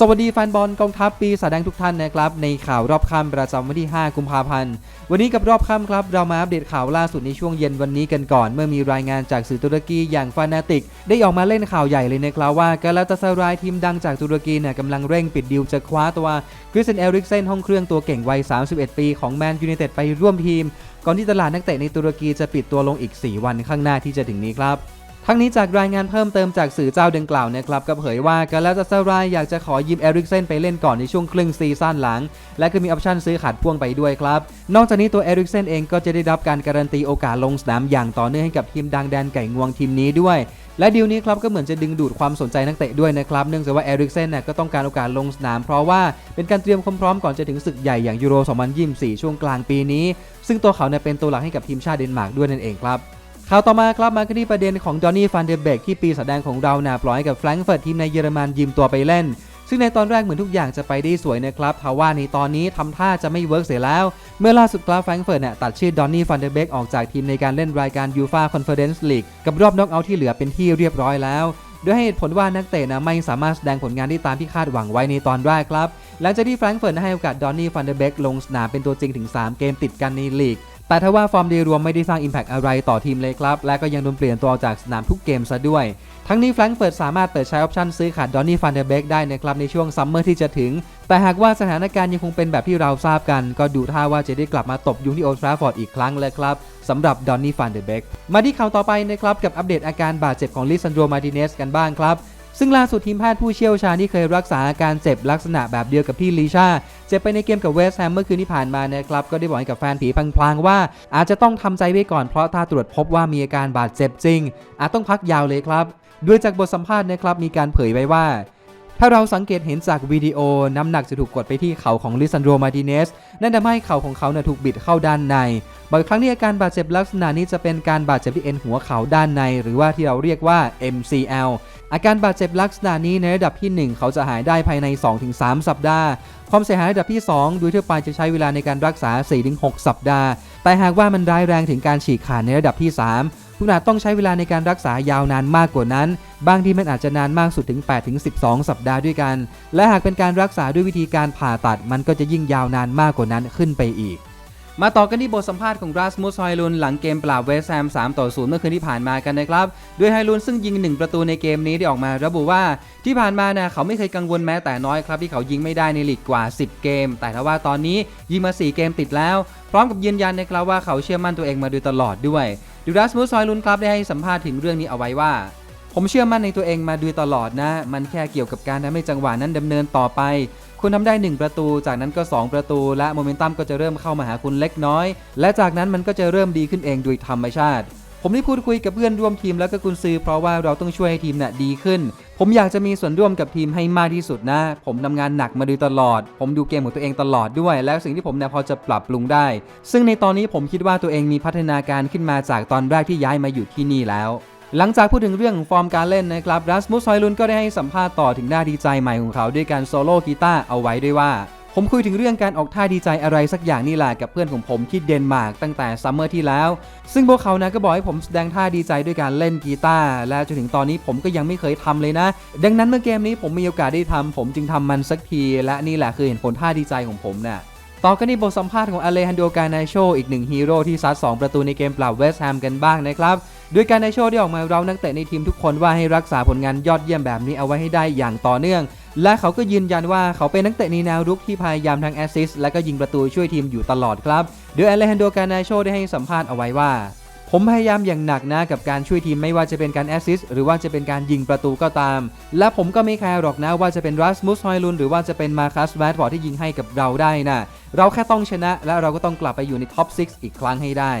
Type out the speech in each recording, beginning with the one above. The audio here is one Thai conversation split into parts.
สวัสดีแฟนบอลกองทัพปีศาแดงทุกท่านนะครับ ในข่าวรอบค่ำประจำวันที่ 5 กุมภาพันธ์ วันนี้กับรอบค่ำครับ เรามาอัปเดตข่าวล่าสุดในช่วงเย็นวันนี้กันก่อน เมื่อมีรายงานจากสื่อตุรกีอย่างฟานาติก ได้ออกมาเล่นข่าวใหญ่เลยนะครับว่ากาลาตาซารายทีมดังจากตุรกีเนี่ยกำลังเร่งปิดดีลจะคว้าตัวคริสเซนเอริกเซนห้องเครื่องตัวเก่งวัย 31 ปีของแมนยูไนเต็ดไปร่วมทีม ก่อนที่ตลาดนักเตะในตุรกีจะปิดตัวลงอีก 4 วันข้างหน้าที่จะถึงนี้ครับ ทั้งนี้จากรายงานเพิ่มเติมจากสื่อเจ้าดังกล่าวนะครับก็เผยว่ากาลาตาซารายอยากจะขอยืมเอริกเซนไปเล่นก่อนในช่วงครึ่งซีซั่นหลัง และก็มีออปชั่นซื้อขาดพ่วงไปด้วยครับ นอกจากนี้ตัวเอริกเซนเองก็จะได้รับการการันตีโอกาสลงสนามอย่างต่อเนื่องให้กับทีมดังแดนไก่งวงทีมนี้ด้วยและดีลนี้ครับก็เหมือนจะดึงดูดความสนใจนักเตะด้วยนะครับ เนื่องจากว่าเอริกเซนน่ะก็ต้องการโอกาสลงสนาม เพราะว่าเป็นการเตรียมความพร้อมก่อนจะถึงศึกใหญ่อย่างยูโร 2024 ช่วงกลางปีนี้ ซึ่งตัวเขาเนี่ยเป็นตัวหลักให้กับทีมชาติเดนมาร์กด้วยนั่นเองครับ ข่าวต่อมาครับมาที่ประเด็นของจอห์นนี่ฟันเดเบกที่ปีแสดงของเราหน่ะปล่อยกับแฟรงก์เฟิร์ตทีมในเยอรมันยืมตัวไปเล่น ซึ่งในตอนแรกเหมือนทุกอย่างจะไปได้สวยนะครับทว่าในตอนนี้ทำท่าจะไม่เวิร์กเสียแล้ว เมื่อล่าสุดครับแฟรงก์เฟิร์ตเนี่ยตัดชื่อดอนนี่ฟันเดเบกออกจากทีมในการเล่นรายการยูฟาคอนเฟอเรนซ์ลีกกับรอบน็อกเอาท์ที่เหลือเป็นที่เรียบร้อยแล้วด้วยให้เหตุผลว่านักเตะนะไม่สามารถแสดงผลงานได้ตามที่คาดหวังไว้ในตอนแรกครับ หลังจากที่แฟรงก์เฟิร์ตให้โอกาสดอนนี่ฟันเดเบกลงสนามเป็นตัวจริงถึง 3 เกมติดกันในลีก แต่ทว่าฟอร์มโดยรวมไม่ได้สร้าง Impact อะไรต่อทีมเลยครับ และก็ยังโดนเปลี่ยนตัวออกจากสนามทุกเกมซะด้วย ทั้งนี้แฟรงก์เฟิร์ตสามารถเปิดใช้ออปชั่นซื้อขาดดอนนี่ฟันเดอร์เบกได้นะครับในช่วงซัมเมอร์ที่จะถึง แต่หากว่าสถานการณ์ยังคงเป็นแบบที่เราทราบกัน ก็ดูท่าว่าจะได้กลับมาตบยุงที่โอลด์ทราฟอร์ดอีกครั้งเลยครับสำหรับดอนนี่ฟันเดอร์เบกมาที่ข่าวต่อไปนะครับกับอัปเดตอาการบาดเจ็บของลิซันโดมาติเนสกันบ้างครับ ซึ่งล่าสุดทีมแพทย์ผู้เชี่ยวชาญที่เคยรักษาอาการเจ็บลักษณะแบบเดียวกับที่ลีชาเจ็บไปในเกมกับเวสต์แฮมเมื่อคืนที่ผ่านมานะครับก็ได้บอกให้กับแฟนผีพลางๆว่า อาจจะต้องทำใจไว้ก่อนเพราะถ้าตรวจพบว่ามีอาการบาดเจ็บจริง อาจต้องพักยาวเลยครับด้วยจากบทสัมภาษณ์นะครับมีการเผยไว้ว่าถ้าเราสังเกตเห็นจากวิดีโอน้ำหนักจะถูกกดไปที่เข่าของลิซันโดมาร์ติเนส นั่นทำให้เข่าของเขาเนี่ยถูกบิดเข้าด้านใน บางครั้งที่อาการบาดเจ็บลักษณะนี้จะเป็นการบาดเจ็บที่เอ็นหัวเข่าด้านใน หรือว่าที่เราเรียกว่า MCL อาการบาดเจ็บลักษณะนี้ในระดับที่ 1 เขาจะหายได้ภายใน 2-3 สัปดาห์ ความเสียหายระดับที่ 2 โดยทั่วไปจะใช้เวลาในการรักษา 4-6 สัปดาห์ แต่หากว่ามันร้ายแรงถึงการฉีกขาดในระดับที่ 3 คุณอาจต้องใช้เวลาในการรักษายาวนานมากกว่านั้น บางทีมันอาจจะนานมากสุดถึง 8-12 สัปดาห์ด้วยกัน และหากเป็นการรักษาด้วยวิธีการผ่าตัดมันก็จะยิ่งยาวนานมากกว่านั้นขึ้นไปอีก มาต่อกันที่บทสัมภาษณ์ของราสมุสไฮลุนหลังเกมปราบเวสแฮม3ต่อ0เมื่อคืนที่ผ่านมากันนะครับโดยไฮลุนซึ่งยิง 1 ประตูในเกมนี้ได้ออกมาระบุว่าที่ผ่านมานะเขาไม่เคยกังวลแม้แต่น้อยครับที่เขายิงไม่ได้ในลีกกว่า 10 เกม แต่ทว่าตอนนี้ยิงมา 4 เกมติดแล้ว พร้อมกับยืนยันนะครับว่าเขาเชื่อมั่นตัวเองมาโดยตลอดด้วยดูรัสมุสไฮลุนครับได้ให้สัมภาษณ์ถึงเรื่องนี้เอาไว้ว่า ผมเชื่อมั่นในตัวเองมาโดยตลอดนะ มันแค่เกี่ยวกับการทำให้จังหวะนั้นดำเนินต่อไป คุณทำได้ 1 ประตู จากนั้นก็ 2 ประตู และโมเมนตัมก็จะเริ่มเข้ามาหาคุณเล็กน้อย และจากนั้นมันก็จะเริ่มดีขึ้นเองโดยธรรมชาติ ผมได้พูดคุยกับเพื่อนร่วมทีมแล้วก็กุนซือเพราะว่าเราต้องช่วยให้ทีมน่ะดีขึ้น ผมอยากจะมีส่วนร่วมกับทีมให้มากที่สุดนะ ผมทำงานหนักมาโดยตลอด ผมดูเกมของตัวเองตลอดด้วย และสิ่งที่ผมเนี่ยพอจะปรับปรุงได้ ซึ่งในตอนนี้ผมคิดว่าตัวเองมีพัฒนาการขึ้นมาจากตอนแรกที่ย้ายมาอยู่ที่นี่แล้ว หลังจากพูดถึงเรื่องฟอร์มการเล่นนะครับรัสมุสฮอยลุนก็ได้ให้สัมภาษณ์ต่อถึงหน้าดีใจใหม่ของเขาด้วยการโซโล่กีตาร์เอาไว้ด้วยว่า ผมคุยถึงเรื่องการออกท่าดีใจอะไรสักอย่างนี่แหละกับเพื่อนของผมที่เดนมาร์กตั้งแต่ซัมเมอร์ที่แล้ว ซึ่งพวกเขานะก็บอกให้ผมแสดงท่าดีใจด้วยการเล่นกีตาร์และจนถึงตอนนี้ผมก็ยังไม่เคยทำเลยนะ ดังนั้นเมื่อเกมนี้ผมมีโอกาสได้ทำผมจึงทำมันสักที และนี่แหละคือเห็นผลท่าดีใจของผมน่ะต่อกันที่บทสัมภาษณ์ของอเลฮันโดการนาโชอีกหนึ่งฮีโร่ที่ซัด2ประตูในเกมปราบเวสต์แฮมกันบ้างนะครับ โดยการในโชว์ได้ออกมาเรานักเตะในทีมทุกคนว่าให้รักษาผลงานยอดเยี่ยมแบบนี้เอาไว้ให้ได้อย่างต่อเนื่อง และเขาก็ยืนยันว่าเขาเป็นนักเตะในแนวรุกที่พยายามทั้งแอสซิสต์และก็ยิงประตูช่วยทีมอยู่ตลอดครับโดยอเลฮันโดการนาโชได้ให้สัมภาษณ์เอาไว้ว่าผมพยายามอย่างหนักนะกับการช่วยทีมไม่ว่าจะเป็นการแอสซิสต์หรือว่าจะเป็นการยิงประตูก็ตาม และผมก็ไม่แคร์หรอกนะว่าจะเป็นรัสมุสฮอยลุนหรือว่าจะเป็นมาคัสแวดฟอที่ยิงให้กับเราได้นะเราแค่ต้องชนะและเราก็ต้องกลับไปอยู่ในท็อป 6 อีกครั้งให้ได้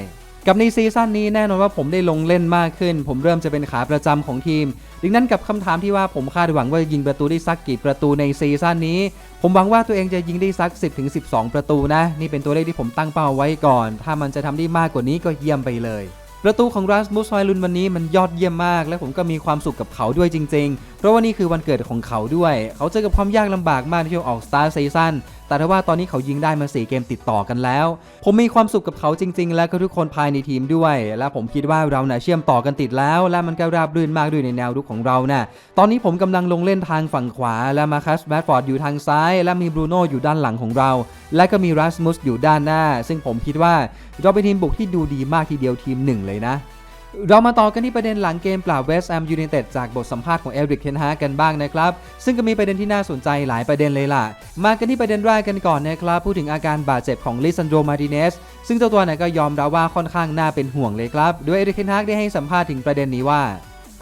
กับในซีซั่นนี้แน่นอนว่าผมได้ลงเล่นมากขึ้น ผมเริ่มจะเป็นขาประจำของทีม ดังนั้นกับคำถามที่ว่าผมคาดหวังว่ายิงประตูได้สักกี่ประตูในซีซั่นนี้ ผมหวังว่าตัวเองจะยิงได้สัก 10-12 ประตูนะ นี่เป็นตัวเลขที่ผมตั้งเป้าไว้ก่อน ถ้ามันจะทำได้มากกว่านี้ก็เยี่ยมไปเลยประตูของรัสมุสฮอยลุนวันนี้มันยอดเยี่ยมมาก และผมก็มีความสุขกับเขาด้วยจริง ๆ เพราะว่านี่คือวันเกิดของเขาด้วย เขาเจอกับความยากลำบากมากในช่วงออกสตาร์ซีซั่น แต่ถ้าว่าตอนนี้เขายิงได้มา 4 เกมติดต่อกันแล้ว ผมมีความสุขกับเขาจริง ๆ และก็ทุกคนภายในทีมด้วย และผมคิดว่าเราน่ะเชื่อมต่อกันติดแล้ว และมันก็ราบรื่นมากด้วยในแนวรุกของเราน่ะตอนนี้ผมกำลังลงเล่นทางฝั่งขวา และมาคัสแบดฟอร์ดอยู่ทางซ้าย และมีบรูโน่อยู่ด้านหลังของเรา และก็มีรัสมุสอยู่ด้านหน้า ซึ่งผมคิดว่าเราเป็นทีมบุกที่ดูดีมากทีเดียวทีมหนึ่งเลยนะ เรามาต่อกันที่ประเด็นหลังเกมปราบเวสต์แฮมยูไนเต็ดจากบทสัมภาษณ์ของเอริกเทนฮากันบ้างนะครับ ซึ่งก็มีประเด็นที่น่าสนใจหลายประเด็นเลยล่ะ มากันที่ประเด็นแรกกันก่อนนะครับ พูดถึงอาการบาดเจ็บของลิซันโดมาร์ติเนสซึ่งเจ้าตัวเนี่ยก็ยอมรับว่าค่อนข้างน่าเป็นห่วงเลยครับ โดยเอริกเทนฮากได้ให้สัมภาษณ์ถึงประเด็นนี้ว่า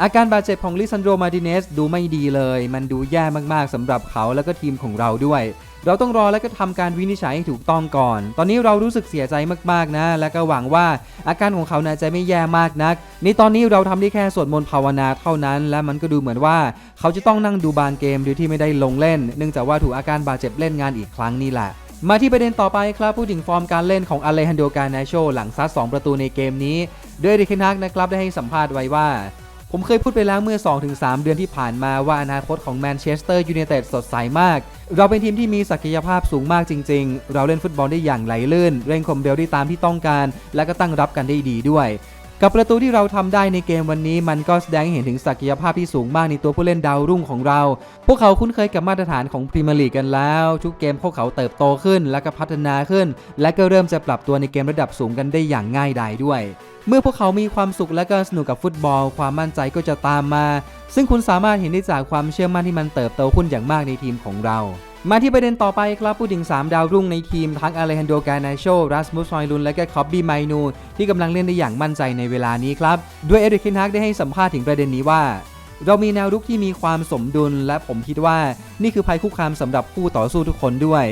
อาการบาดเจ็บของลิซันโดมาร์ติเนสดูไม่ดีเลย มันดูแย่มากๆสำหรับเขาแล้วก็ทีมของเราด้วย เราต้องรอและก็ทำการวินิจฉัยให้ถูกต้องก่อน ตอนนี้เรารู้สึกเสียใจมากๆนะ และก็หวังว่าอาการของเขาน่าจะไม่แย่มากนัก ในตอนนี้เราทำได้แค่สวดมนต์ภาวนาเท่านั้น และมันก็ดูเหมือนว่า เขาจะต้องนั่งดูบางเกมโดยที่ไม่ได้ลงเล่น เนื่องจากว่าถูกอาการบาดเจ็บเล่นงานอีกครั้งนี่แหละมาที่ประเด็นต่อไปครับ พูดถึงฟอร์มการเล่นของอเลฮันโดกานาโชหลังซัด2ประตูในเกมนี้ดยเอริกเทนฮากนะครับได้ให้สัมภาษณ์ไว้ว่า ผมเคยพูดไปแล้วเมื่อ 2-3 เดือนที่ผ่านมาว่าอนาคตของแมนเชสเตอร์ยูไนเต็ดสดใสมาก เราเป็นทีมที่มีศักยภาพสูงมากจริง ๆ เราเล่นฟุตบอลได้อย่างไหลลื่น เร่งคมเร็วได้ตามที่ต้องการ และก็ตั้งรับกันได้ดีด้วย กับประตูที่เราทำได้ในเกมวันนี้มันก็แสดงให้เห็นถึงศักยภาพที่สูงมากในตัวผู้เล่นดาวรุ่งของเรา พวกเขาคุ้นเคยกับมาตรฐานของพรีเมียร์ลีกกันแล้ว ทุกเกมพวกเขาเติบโตขึ้น และก็พัฒนาขึ้น และก็เริ่มจะปรับตัวในเกมระดับสูงกันได้อย่างง่ายดายด้วย เมื่อพวกเขามีความสุขและก็สนุกกับฟุตบอล ความมั่นใจก็จะตามมา ซึ่งคุณสามารถเห็นได้จากความเชื่อมั่นที่มันเติบโตขึ้นอย่างมากในทีมของเรา มาที่ประเด็นต่อไปครับพูดถึง 3 ดาวรุ่งในทีมทั้งอเลฮันโดกานาโชรัสมุสซอยลุน และก็คอบบี้ไมนู ที่กำลังเล่นได้อย่างมั่นใจในเวลานี้ครับ ด้วยเอริกเคนฮักได้ให้สัมภาษณ์ถึงประเด็นนี้ว่า เรามีแนวรุกที่มีความสมดุล และผมคิดว่า นี่คือภัยคุกคามสำหรับผู้ต่อสู้ทุกคนด้วย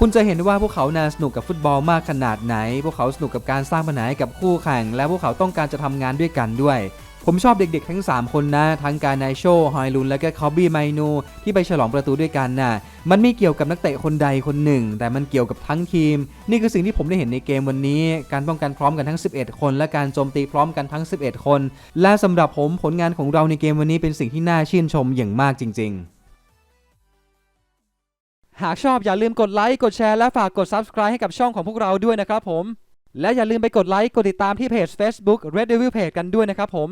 คุณจะเห็นว่าพวกเขาน่าสนุกกับฟุตบอลมากขนาดไหน พวกเขาสนุกกับการสร้างปัญหาให้กับคู่แข่ง และพวกเขาต้องการจะทำงานด้วยกันด้วย ผมชอบเด็กๆ ทั้ง 3 คนนะ ทั้งการนายโชฮอยลุนและก็คอบบี้ไมนูที่ไปฉลองประตูด้วยกันน่ะมันไม่เกี่ยวกับนักเตะคนใดคนหนึ่ง แต่มันเกี่ยวกับทั้งทีม นี่คือสิ่งที่ผมได้เห็นในเกมวันนี้ การป้องกันพร้อมกันทั้ง 11 คน และการโจมตีพร้อมกันทั้ง 11 คน และสำหรับผมผลงานของเราในเกมวันนี้เป็นสิ่งที่น่าชื่นชมอย่างมากจริง ๆหากชอบอย่าลืมกดไลค์ กดแชร์ และฝากกด Subscribe ให้กับช่องของพวกเราด้วยนะครับผม และอย่าลืมไปกดไลค์ กดติดตามที่เพจ Facebook Red Devil Page กันด้วยนะครับผม